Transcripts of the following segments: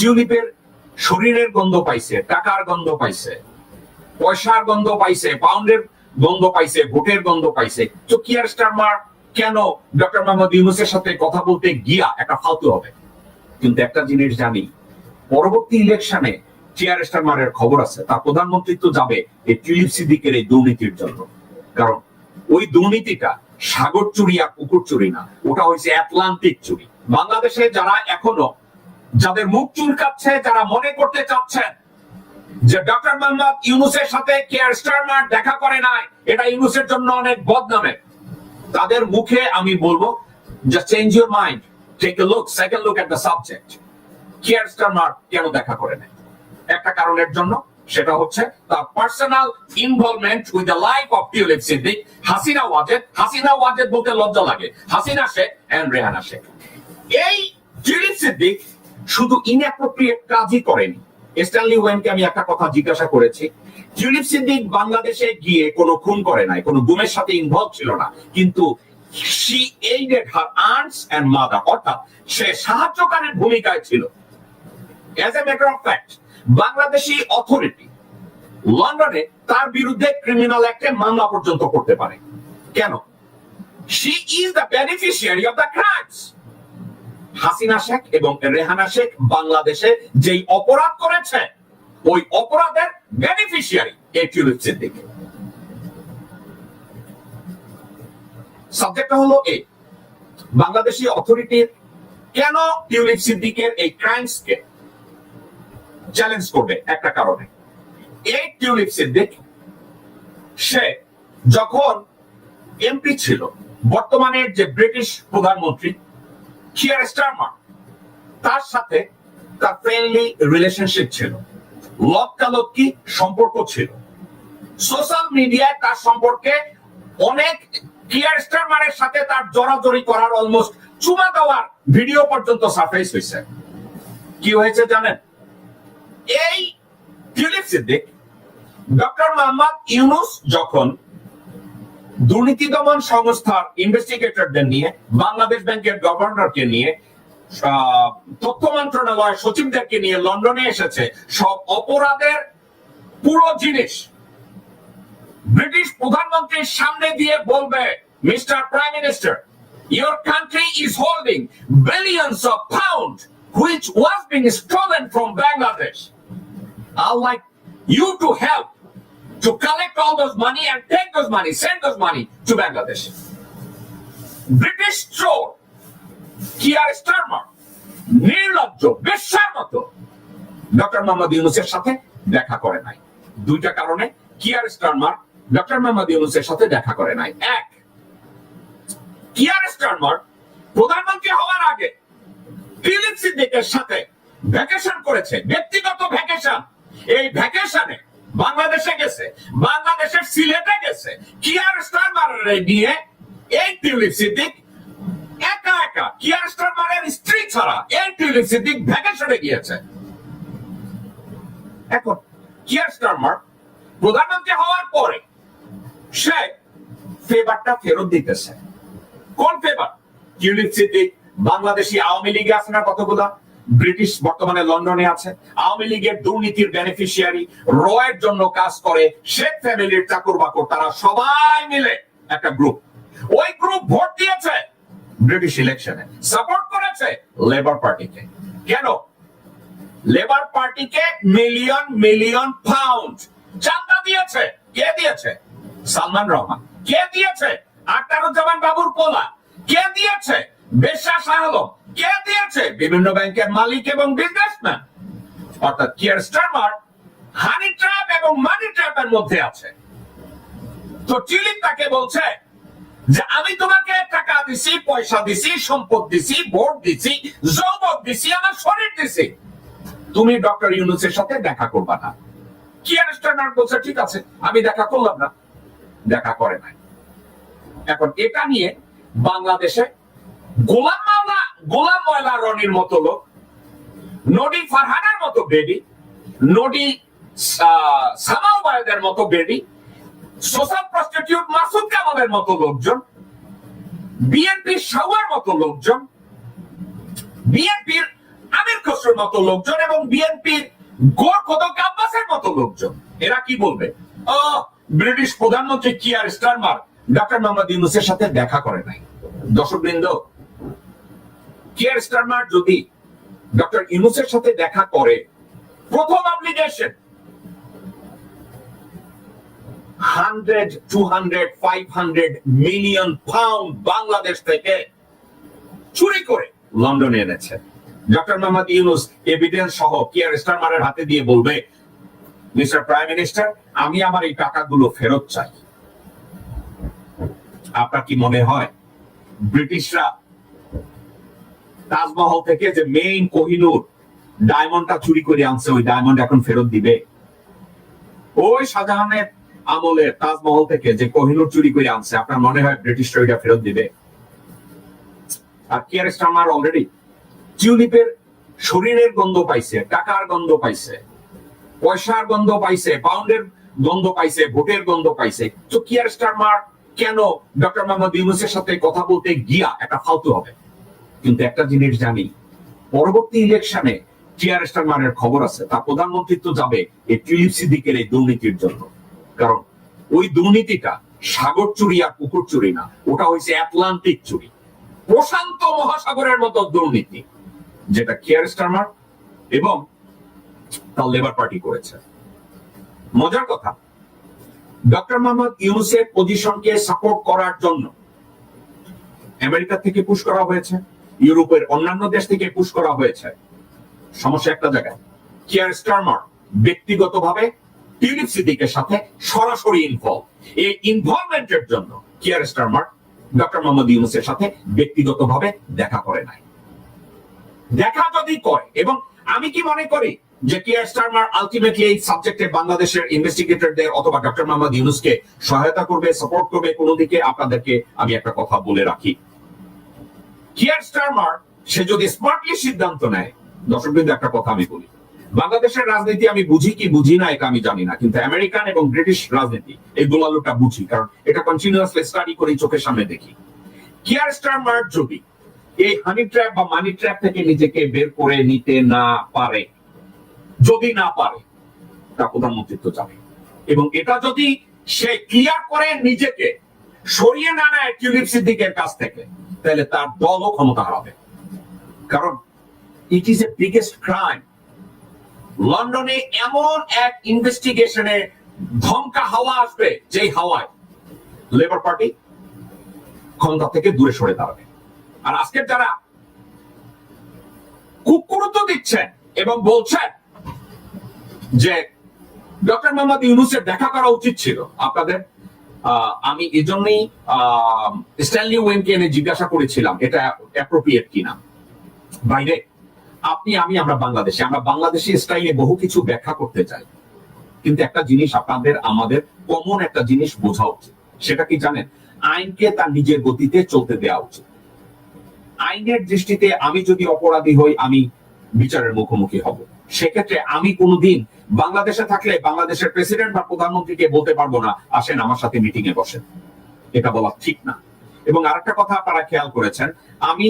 টিউলিপের শরীরের গন্ধ পাইছে, টাকার গন্ধ পাইছে, পয়সার গন্ধ পাইছে পাউন্ডের গন্ধ পাইছে, ভোটের গন্ধ পাইছে। তো কিয়ার স্টারমার কেন ডক্টর মোহাম্মদ ইউনুসের সাথে কথা বলতে গিয়া একটা ফালতু হবে? কিন্তু একটা জিনিস জানি, পরবর্তী ইলেকশনে চেয়ার স্টারমারের খবর আছে? তার প্রধানমন্ত্রিত্ব যাবে এই টিউলিপ সিদ্দিকের এই দুর্নীতির জন্য। কারণ ওই দুর্নীতিটা সাগর চুরি আর পুকুর চুরি না, ওটা হয়েছে আটলান্টিক চুরি। বাংলাদেশে যারা এখনও যাদের মুখ চুলকাচ্ছে, যারা মনে করতে চাচ্ছেন যে ডক্টর মোহাম্মদ ইউনুসের সাথে কেয়ার স্টারমার দেখা করে নাই, এটা ইউনুসের জন্য অনেক বদনামে। তাদের মুখে আমি বলব just change your mind take a look second look the subject Keir Starmer কেন দেখা করে নাই? একটা কারণের জন্য, সেটা হচ্ছে তার personal involvement with the life of Tulip Siddiq Hasina Wazed. Hasina Wazed বলতে লজ্জা লাগে। হাসিনা শেখ এন্ড রেহানা শেখ। এই টিউলিপ সিদ্দিক শুধু ইনঅ্যাপ্রোপ্রিয়েট কাজই করেনি। স্ট্যানলি ওয়েনকে আমি একটা কথা জিজ্ঞাসা করেছি টিউলিপ সিদ্দিক বাংলাদেশে গিয়ে কোনো খুন করে নাই, কোনো গুমের সাথে ইনভলভ ছিল না, কিন্তু এইডেড হার মাদার অর্থাৎ সে ভূমিকায় ছিল। As a matter of fact Bangladeshi authority লন্ডনে তার বিরুদ্ধে ক্রিমিনাল অ্যাক্টে মামলা পর্যন্ত করতে পারে। কেন? She is the beneficiary of the crimes Hasina Sheikh এবং রেহানা শেখ বাংলাদেশে যেই অপরাধ করেছে, ওই অপরাধের বেনিফিশিয়ারি এই টিউলিপ সিদ্দিক সাবজেক্টটা হলো এই বাংলাদেশি অথরিটির কেন টিউলিপ সিদ্দিকের এই ক্রাইমসকে চ্যালেঞ্জ করবে একটা কারণে? এই টিউলিপ সিদ্দিক, সে যখন এমপি ছিল, বর্তমানে যে ব্রিটিশ প্রধানমন্ত্রী কিয়ার স্টারমার তার সাথে তার ফ্রেন্ডলি রিলেশনশিপ ছিল। লক্কালক্কি সম্পর্ক ছিল। সোশ্যাল মিডিয়ায় তার সম্পর্কে অনেক কিয়ার স্টারমারের সাথে তার জড়াজড়ি করার অলমোস্ট চুমা দেওয়ার ভিডিও পর্যন্ত সারফেস হয়েছে। কি হয়েছে জানেন? এই সিদ্দিক ডক্টর মোহাম্মদ ইউনুস যখন দুর্নীতি দমন সংস্থার ইনভেস্টিগেটরদের নিয়ে, বাংলাদেশ ব্যাংকের গভর্নরকে নিয়ে তথ্য মন্ত্রণালয় সচিবদেরকে নিয়ে লন্ডনে এসেছে সব অপরাধের পুরো জিনিস ব্রিটিশ প্রধানমন্ত্রীর সামনে দিয়ে বলবে, mister prime minister, Your country is holding billions of pounds which was being stolen from Bangladesh. I'd like you to help to collect all those money and take those money, send those money to Bangladesh. British troll, Keir Starmer নির্লজ্জ বেশ্যার মতো doctor Mohammad ইউনুসের সাথে দেখা করে নাই। দুইটা কারণে কিয়ার স্টারমার ডক্টর মোহাম্মদ ইউনুসের সাথে দেখা করে নাই। এক কিয়ার স্টারমার প্রধানমন্ত্রী হওয়ার আগে ফিলিপ সিদ্দিকের সাথে ভ্যাকেশন করেছে। ব্যক্তিগত ভ্যাকেশন এই ভ্যাকেশনে বাংলাদেশে গেছে, বাংলাদেশের সিলেটে গেছে। কিয়ার স্টারমারের নিয়ে এই টিউলিপ সিদ্দিক একা একা। কিয়ার স্টারমারের স্ত্রী ছাড়া এই টিউলিপ সিদ্দিক ভ্যাকেশনে গিয়েছে? এখন কিয়ার স্টারমার? প্রধানমন্ত্রী হওয়ার পরে সে ফেভারটা ফেরত দিতেছে। কোন ফেভার? টিউলিপ সিদ্দিক, বাংলাদেশি আওয়ামী লীগে আছে না কতগুলা? ব্রিটিশ বর্তমানে লন্ডনে আছে। আওয়ামী লীগের দুর্নীতির বেনিফিশিয়ারি রয়ের জন্য কাজ করে শেখ ফ্যামিলির চাকর বাকর তারা সবাই মিলে একটা গ্রুপ ওই গ্রুপ ভোট দিয়েছে ব্রিটিশ ইলেকশনে সাপোর্ট করেছে লেবার পার্টিকে কেন? লেবার পার্টিকে মিলিয়ন মিলিয়ন পাউন্ড চান্দা দিয়েছে। কে দিয়েছে? সালমান রহমান। কে দিয়েছে? আখতারুজ্জামান বাবুর পোলা। কে দিয়েছে? বেশা শাহ আলম কে দিয়েছে? বিভিন্ন ব্যাংকের মালিক এবং বিজনেসম্যান অর্থাৎ কিয়ার স্টারমার হানি ট্র্যাপ এবং মানি ট্র্যাপের মধ্যে আছে। তো টিলিপ তাকে বলছে যে, আমি তোমাকে টাকা দিছি, পয়সা দিছি, সম্পদ দিছি, ভোট দিছি, যৌবক দিছি, আমার শরীর দিছি। তুমি ডক্টর ইউনুসের সাথে দেখা করবা না। কিয়ার স্টারমার বলছে, ঠিক আছে, আমি দেখা করলাম না। দেখা করে নাই। এখন এটা নিয়ে বাংলাদেশে গোলাম মাওলা, গোলাম ময়লা রনির মতো লোক নডি ফারহানের মতো বেডি নডি বায়দের মতো বেডি সোশ্যাল প্রস্টিটিউট মাসুদ কামালের মতো লোকজন বিএনপির সাউয়ার মতো লোকজন, বিএনপির আমির খসরুর মতো লোকজন এবং বিএনপির গোর কদক আব্বাসের মতো লোকজন। এরা কি বলবে? ও ব্রিটিশ প্রধানমন্ত্রী কিয়ার স্টারমার ডক্টর মোহাম্মদ ইউনুসের সাথে দেখা করে নাই। দর্শক বৃন্দ কিয়ার স্টারমার যদি ডক্টর ইউনুসের সাথে দেখা করে, প্রথম hundred two hundred five hundred million pound Bangladesh থেকে চুরি করে লন্ডনে এনেছে। ডক্টর মোহাম্মদ ইউনুস এভিডেন্স সহ কিয়ার স্টারমারের হাতে দিয়ে বলবে মিস্টার প্রাইম মিনিস্টার আমি আমার এই টাকাগুলো ফেরত চাই। আপনার কি মনে হয়? ব্রিটিশরা তাজমহল থেকে যে মেইন কোহিনুর ডায়মন্ডটা চুরি করে আনছে, ওই ডায়মন্ড এখন ফেরত দিবে। ওই শাহজাহানের আমলের তাজমহল থেকে যে কোহিনুর চুরি করে আনছে, আপনার মনে হয় ব্রিটিশরা ওইটা ফেরত দিবে? আর কিয়ার স্টারমার অলরেডি টিউলিপের শরীরের গন্ধ পাইছে, টাকার গন্ধ পাইছে, পয়সার গন্ধ পাইছে পাউন্ডের গন্ধ পাইছে, ভোটের গন্ধ পাইছে। তো কিয়ার স্টারমার কেন ডক্টর মোহাম্মদ ইউনুসের সাথে কথা বলতে গিয়া একটা ফালতু হবে? কিন্তু একটা জিনিস জানি, পরবর্তী ইলেকশনে কিয়ার স্টারমারের খবর আছে তার প্রধানমন্ত্রিত্ব যাবে এই টিউলিপ সিদ্দিকের এই দুর্নীতির জন্য। কারণ ওই দুর্নীতিটা সাগর চুরি আর পুকুর চুরি না, ওটা হয়েছে আটলান্টিক চুরি। প্রশান্ত মহাসাগরের মতো দুর্নীতি, যেটা কিয়ার স্টারমার এবং তার লেবার পার্টি করেছে। মজার কথা, ডক্টর মোহাম্মদ ইউনুসের পজিশনকে সাপোর্ট করার জন্য আমেরিকা থেকে পুশ করা হয়েছে। ইউরোপের অন্যান্য দেশ থেকে পুশ করা হয়েছে। সমস্যা একটা জায়গায়। কিয়ার স্টারমার ব্যক্তিগতভাবে টিউলিপ সিদ্দিকের সাথে সরাসরি ইনভলভ এই ইনভলভমেন্টের জন্য কিয়ার স্টারমার ডক্টর মোহাম্মদ ইউনুসের সাথে ব্যক্তিগতভাবে দেখা করে নাই। দেখা যদি করে, এবং আমি কি মনে করি যে কিয়ার স্টারমার আলটিমেটলি এই সাবজেক্টে বাংলাদেশের ইনভেস্টিগেটরদের অথবা ডক্টর মোহাম্মদ ইউনুসকে সহায়তা করবে সাপোর্ট করবে, কোনো দিকে আপনাদেরকে আমি একটা কথা বলে রাখি। কিয়ার স্টারমার, সে যদি স্মার্টলি সিদ্ধান্ত নেয়, দর্শক বিন্দু, একটা কথা আমি বলি। বাংলাদেশের রাজনীতি আমি বুঝি কি বুঝি না, এটা আমি জানি না। কিন্তু আমেরিকান এবং ব্রিটিশ রাজনীতি, এই গোলালোটা বুঝি, কারণ এটা কন্টিনিউয়াসলি স্টাডি করি চোখের সামনে দেখি। কিয়ার স্টারমার যদি এই হানি ট্র্যাপ বা মানি ট্র্যাপ থেকে নিজেকে বের করে নিতে না পারে, যদি না পারে, তা প্রধানমন্ত্রিত্ব যাবে এবং এটা যদি সে ক্লিয়ার করে নিজেকে, সরিয়ে না নেয় টিউলিপ সিদ্দিকের কাছ থেকে তাহলে তার দলও ক্ষমতা হারাবে। কারণ it is a biggest crime লন্ডনে এমন এক ইনভেস্টিগেশনে ধমকা হাওয়া আসবে, যেই হাওয়ায় লেবার পার্টি ক্ষমতা থেকে দূরে সরে দাঁড়াবে। আর আজকের যারা খুব গুরুত্ব দিচ্ছেন এবং বলছেন যে ডক্টর মোহাম্মদ ইউনুসের দেখা করা উচিত ছিল, আপনাদের আমি এজন্যই স্ট্যানলি ওয়েনকে এনে জিজ্ঞাসা করেছিলাম, এটা অ্যাপ্রোপ্রিয়েট কিনা। বাইরে আপনি, আমি আমরা বাংলাদেশে, আমরা বাংলাদেশি স্টাইলে বহু কিছু ব্যাখ্যা করতে চাই। কিন্তু একটা জিনিস আপনাদের, আমাদের কমন একটা জিনিস বোঝা উচিত। সেটা কি জানেন? আইনকে তার নিজের গতিতে চলতে দেওয়া উচিত। আইনের দৃষ্টিতে আমি যদি অপরাধী হই, আমি বিচারের মুখোমুখি হব। সেক্ষেত্রে আমি কোনোদিন বাংলাদেশে থাকলে বাংলাদেশের প্রেসিডেন্ট বা প্রধানমন্ত্রীকে বলতে পারব না, আসেন আমার সাথে মিটিং এ বসেন। এটা বলা ঠিক না। এবং আরেকটা কথা আপনারা খেয়াল করেছেন, আমি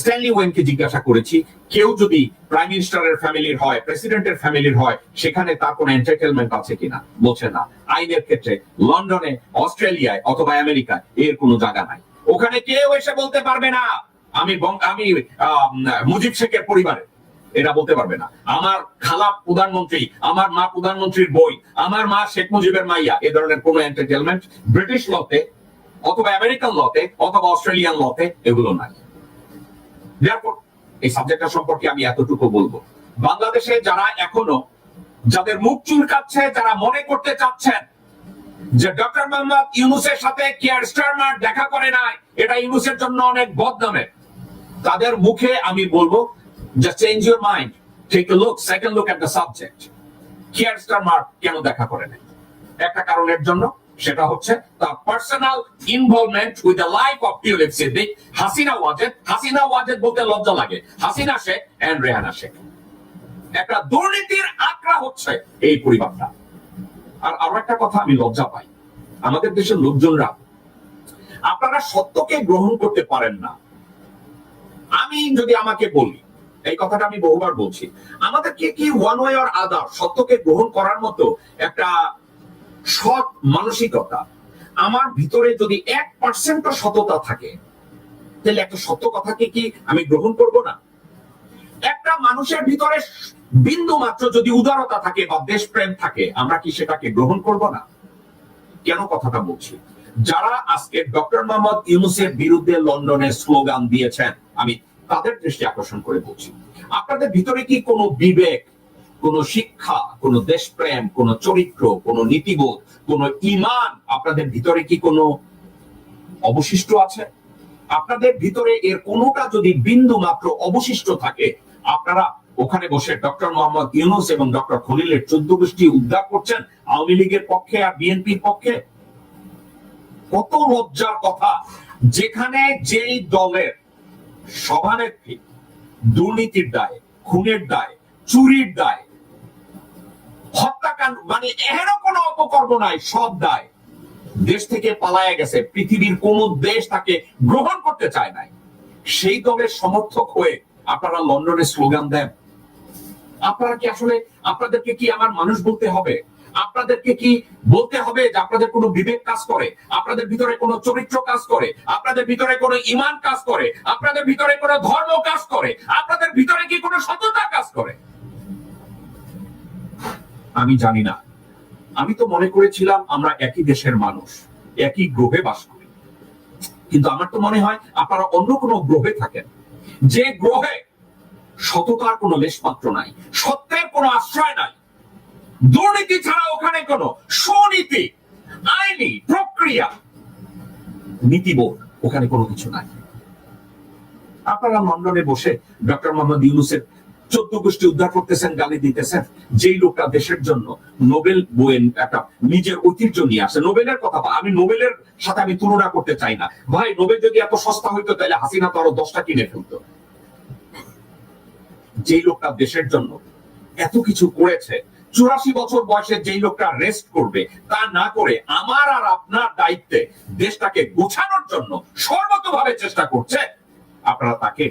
স্ট্যানলি ওয়েনকে জিজ্ঞাসা করেছি, কেউ যদি প্রাইম মিনিস্টারের ফ্যামিলির হয় প্রেসিডেন্টের ফ্যামিলির হয়, সেখানে তার কোনো এন্টারটেনমেন্ট আছে কিনা? বলছে না। আইনের ক্ষেত্রে লন্ডনে, অস্ট্রেলিয়ায় অথবা আমেরিকায় এর কোনো জায়গা নাই। ওখানে কেউ এসে বলতে পারবে না। আমি আমি মুজিব শেখের পরিবারে এটা বলতে পারবে না। আমার খালা প্রধানমন্ত্রী, আমার মা প্রধানমন্ত্রীর বই, আমার মা শেখ মুজিবের মাইয়া, এ ধরনের কোন এন্টারটেনমেন্ট ব্রিটিশ লতে অথবা আমেরিকান লতে অথবা অস্ট্রেলিয়ান লতে এগুলো নাই। এই সাবজেক্টটা সম্পর্কে আমি এতটুকু বলব। বাংলাদেশে যারা এখনও যাদের মুখ চুলকাচ্ছে, যারা মনে করতে চাচ্ছেন যে ডক্টর মোহাম্মদ ইউনুসের সাথে কেয়ার স্টারমার দেখা করে নাই, এটা ইউনুসের জন্য অনেক বদনামে। তাদের মুখে আমি বলব just change your mind take a look second look at the subject Keir Starmer কেন দেখা করে নাই? একটা কারণের জন্য, সেটা হচ্ছে তার personal involvement with the life of Tulip Siddiq Hasina Wazed. Hasina Wazed বলতে লজ্জা লাগে। হাসিনা শেখ এন্ড রেহানা শেখ। একটা দুর্নীতির আঁকড়া হচ্ছে এই পরিবারটা। আর আরও একটা কথা আমি লজ্জা পাই। আমাদের দেশের লোকজনরা, আপনারা সত্যকে গ্রহণ করতে পারেন না। আমি যদি আমাকে বলি এই কথাটা আমি বহুবার বলছি। আমাদেরকে কি ওয়ান ওয়ে আর আদার সত্যকে গ্রহণ করার মতো একটা সৎ মানসিকতা, আমার ভিতরে যদি এক পার্সেন্ট সততা থাকে, তাহলে একটা সত্য কথাকে কি আমি গ্রহণ করব না? একটা মানুষের ভিতরে বিন্দু মাত্র যদি উদারতা থাকে বা দেশপ্রেম থাকে, আমরা কি সেটাকে গ্রহণ করব না? কেন কথাটা বলছি? যারা আজকে ডক্টর মোহাম্মদ ইউনুসের বিরুদ্ধে লন্ডনে স্লোগান দিয়েছেন, আমি তাদের দৃষ্টি আকর্ষণ করে বলছি। আপনাদের ভিতরে কি কোনো বিবেক, কোন শিক্ষা, কোন দেশপ্রেম, কোন চরিত্র, কোন নীতিবোধ, কোন ইমান আপনাদের ভিতরে কি কোনো অবশিষ্ট আছে? আপনাদের ভিতরে এর কোনোটা যদি বিন্দু মাত্র অবশিষ্ট থাকে, আপনারা ওখানে বসে ডক্টর মোহাম্মদ ইউনুস এবং ডক্টর খলিলের চোদ্দ গোষ্ঠী উদ্ধার করছেন, আওয়ামী লীগের পক্ষে আর বিএনপির পক্ষে? কত লজ্জার কথা। যেখানে যেই দলের সভানেত্রী দুর্নীতির দায়, খুনের দায়, চুরির দায়, হত্যাকাণ্ড মানে এরও কোনো অপকর্ম নাই, সব দায়। দেশ থেকে পালায়া গেছে, পৃথিবীর কোন দেশ তাকে গ্রহণ করতে চায় নাই। সেই দলের সমর্থক হয়ে আপনারা লন্ডনে স্লোগান দেন। আপনারা কি আসলে, আপনাদেরকে কি আমার মানুষ বলতে হবে? আপনাদেরকে কি বলতে হবে যে আপনাদের কোনো বিবেক কাজ করে? আপনাদের ভিতরে কোনো চরিত্র কাজ করে? আপনাদের ভিতরে কোনো ইমান কাজ করে? আপনাদের ভিতরে কোনো ধর্ম কাজ করে? আপনাদের ভিতরে কি কোনো সততা কাজ করে? আমি জানি না। আমি তো মনে করেছিলাম আমরা একই দেশের মানুষ, একই গ্রহে বাস করি। কিন্তু আমার তো মনে হয় আপনারা অন্য কোনো গ্রহে থাকেন। যে গ্রহে সততার কোনো লেশমাত্র নাই, সত্যের কোনো আশ্রয় নাই দুর্নীতি ছাড়া ওখানে কোনো সুনীতি, আইনি প্রক্রিয়া নীতিবোধ ওখানে কোনো কিছু নাই। আপনারা লন্ডনে বসে ডক্টর মোহাম্মদ ইউনুসের চোদ্দ গোষ্ঠী উদ্ধার করতেছেন, গালি দিতেছেন, যেই লোকটা দেশের জন্য নোবেল বইয়ের একটা নিজের ঐতিহ্য নিয়ে আসে। নোবেলের কথা আমি নোবেলের সাথে আমি তুলনা করতে চাই না। ভাই, নোবেল যদি এত সস্তা হইতো, তাহলে হাসিনা তো আরও দশটা কিনে ফেলতো। যেই লোকটা দেশের জন্য এত কিছু করেছে চুরাশি বছর বয়সে যেই লোকটা রেস্ট করবে, তা না করে আমার আর আপনার দায়িত্বে দেশটাকে গোছানোর জন্য সর্বতভাবে চেষ্টা করছে। আপনারা তাকে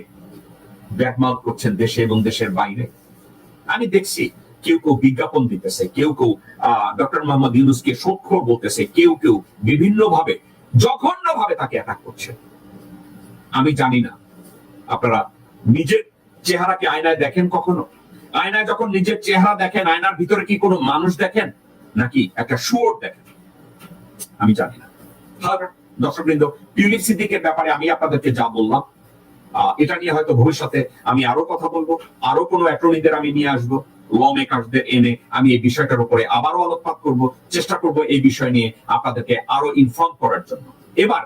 ব্যাকমাল করছেন দেশে এবং দেশের বাইরে। আমি দেখছি কেউ কেউ বিজ্ঞাপন দিতেছে, কেউ কেউ ডক্টর মোহাম্মদ ইউনুসকে সক্ষর বলতেছে, কেউ কেউ বিভিন্ন ভাবে জঘন্য ভাবে তাকে অ্যাটাক করছে। আমি জানি না, আপনারা নিজের চেহারাকে আয়নায় দেখেন কখনো? আয়নায় যখন নিজের চেহারা দেখেন, আয়নার ভিতরে কি কোনো মানুষ দেখেন? নাকি একটা শুয়োর দেখেন? আমি জানি না। দর্শক বৃন্দ টিউলিপ সিদ্দিকের ব্যাপারে আমি আপনাদেরকে যা বললাম এটা নিয়ে হয়তো ভবিষ্যতে আমি আরও কথা বলব, আরও কোনো অ্যাটর্নিদের আমি নিয়ে আসব ল মেকারদের এনে আমি এই বিষয়টার উপরে আবারও আলোকপাত করব, চেষ্টা করব এই বিষয় নিয়ে আপনাদেরকে আরও ইনফর্ম করার জন্য। এবার